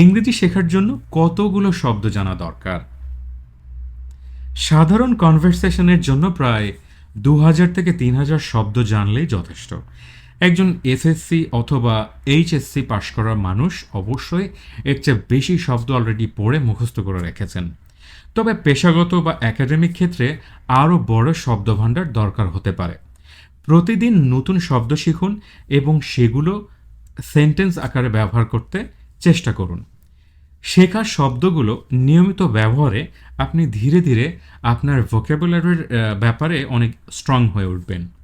ইংরেজি শেখার জন্য কতগুলো শব্দ জানা দরকার? সাধারণ কনভারসেশনের জন্য প্রায় দু হাজার থেকে তিন হাজার শব্দ জানলেই যথেষ্ট। একজন এসএসসি অথবা এইচএসসি পাশ করা মানুষ অবশ্যই এর চেয়ে বেশি শব্দ অলরেডি পড়ে মুখস্থ করে রেখেছেন। তবে পেশাগত বা একাডেমিক ক্ষেত্রে আরও বড় শব্দভাণ্ডার দরকার হতে পারে। প্রতিদিন নতুন শব্দ শিখুন এবং সেগুলো সেন্টেন্স আকারে ব্যবহার করতে চেষ্টা করুন। শেখা শব্দগুলো নিয়মিত ব্যবহারে আপনি ধীরে ধীরে আপনার ভোকাবুলারির ব্যাপারে অনেক স্ট্রং হয়ে উঠবেন।